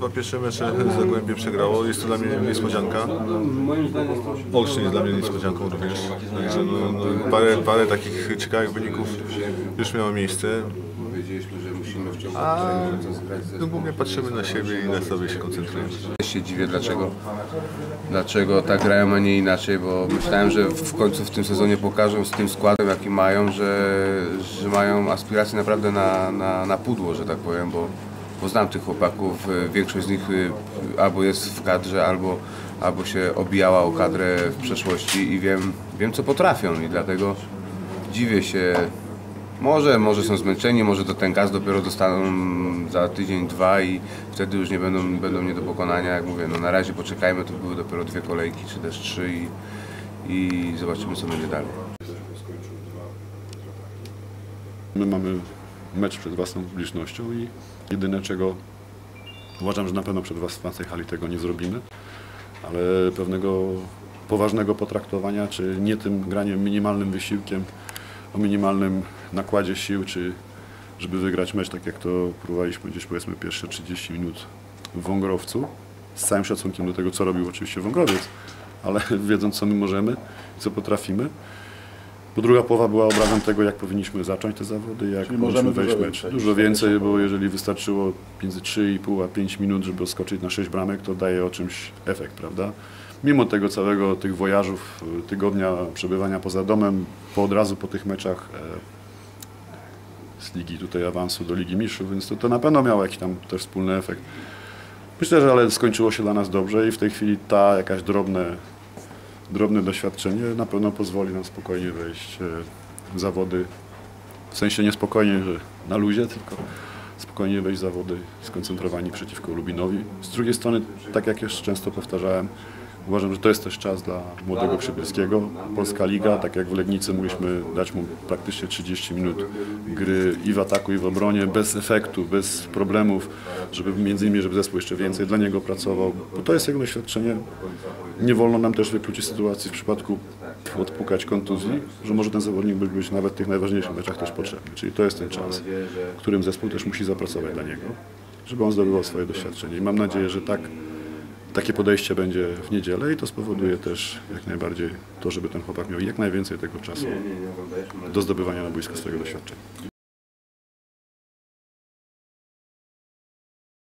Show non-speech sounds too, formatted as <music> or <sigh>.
dwa pierwsze mecze Zagłębie przegrało. Jest to dla mnie niespodzianka. Olsztyn jest dla mnie niespodzianką również. Także no, no, parę, parę takich ciekawych wyników już miało miejsce. A no, głównie patrzymy na siebie i na sobie się koncentrujemy. Też się dziwię, dlaczego, dlaczego tak grają, a nie inaczej, bo myślałem, że w końcu w tym sezonie pokażą z tym składem, jaki mają, że, że mają aspiracje naprawdę na, na, na pudło, że tak powiem, bo, bo znam tych chłopaków, y, większość z nich y, albo jest w kadrze, albo, albo się obijała o kadrę w przeszłości i wiem, wiem co potrafią i dlatego dziwię się. Może, może są zmęczeni, może to ten gaz dopiero dostaną za tydzień, dwa i wtedy już nie będą, będą nie do pokonania. Jak mówię, no na razie poczekajmy, to były dopiero dwie kolejki, czy też trzy i, i zobaczymy co będzie dalej. My mamy mecz przed własną publicznością i jedyne czego uważam, że na pewno przed własnej hali tego nie zrobimy, ale pewnego poważnego potraktowania, czy nie tym graniem minimalnym wysiłkiem, o minimalnym nakładzie sił, czy żeby wygrać mecz, tak jak to próbowaliśmy gdzieś powiedzmy pierwsze 30 minut w Wągrowcu, z całym szacunkiem do tego, co robił oczywiście Wągrowiec, ale <laughs> wiedząc, co my możemy, co potrafimy. Bo druga połowa była obrazem tego, jak powinniśmy zacząć te zawody, jak powinniśmy wejść w mecz. Dużo więcej, bo jeżeli wystarczyło między 3,5 a 5 minut, żeby skoczyć na 6 bramek, to daje o czymś efekt, prawda? Mimo tego całego, tych wojażów, y, tygodnia przebywania poza domem, po od razu po tych meczach e, z ligi tutaj awansu do Ligi Mistrzów, więc to, to na pewno miało jakiś tam też wspólny efekt. Myślę, że ale skończyło się dla nas dobrze i w tej chwili ta jakaś drobne drobne doświadczenie na pewno pozwoli nam spokojnie wejść e, w zawody. W sensie nie spokojnie, że na luzie, tylko spokojnie wejść w zawody skoncentrowani przeciwko Lubinowi. Z drugiej strony, tak jak już często powtarzałem, uważam, że to jest też czas dla młodego Przybielskiego. Polska Liga, tak jak w Legnicy mogliśmy dać mu praktycznie 30 minut gry i w ataku, i w obronie, bez efektu, bez problemów, żeby między innymi, żeby zespół jeszcze więcej dla niego pracował, bo to jest jego doświadczenie. Nie wolno nam też wykluczyć sytuacji w przypadku odpukać kontuzji, że może ten zawodnik być, być nawet w tych najważniejszych meczach też potrzebny. Czyli to jest ten czas, w którym zespół też musi zapracować dla niego, żeby on zdobywał swoje doświadczenie. I mam nadzieję, że tak, takie podejście będzie w niedzielę i to spowoduje też jak najbardziej to, żeby ten chłopak miał jak najwięcej tego czasu do zdobywania na boisku swojego doświadczenia.